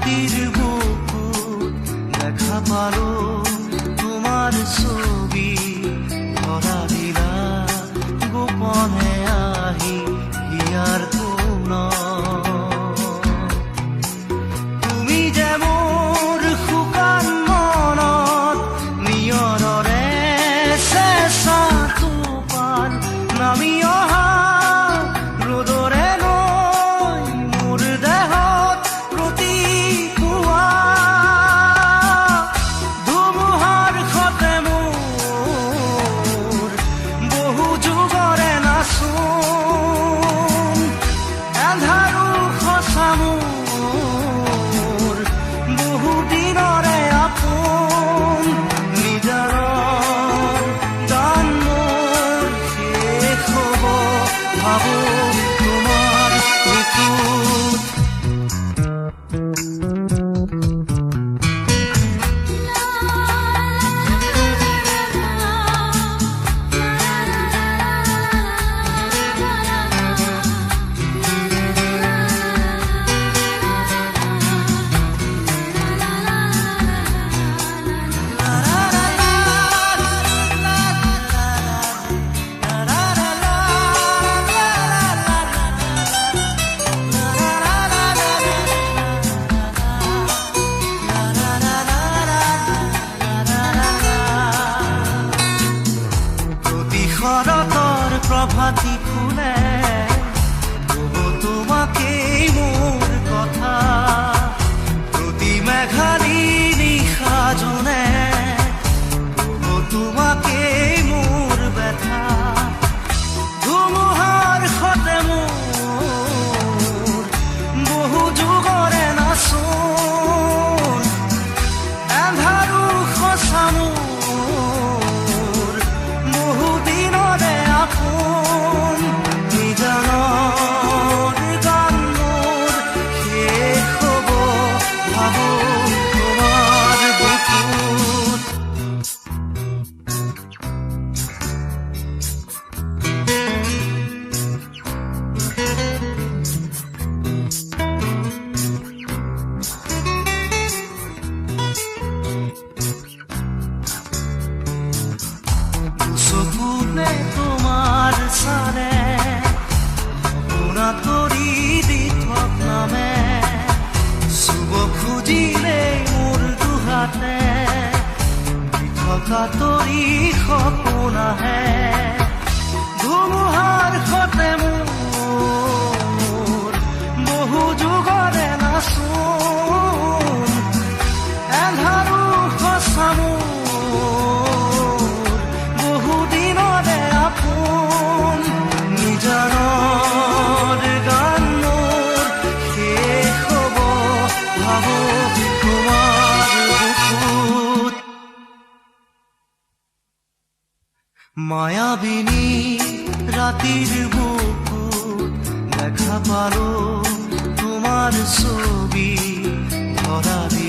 রাতির বুকু দেখা পারো প্রভাতি খুলে का तोरी सपन है ধুমুহাৰ সতে মোৰ বহু যুগৰে নাচো মায়াবিনী রাতির বুকুট দেখা পারো তোমার ছবি ধরাবি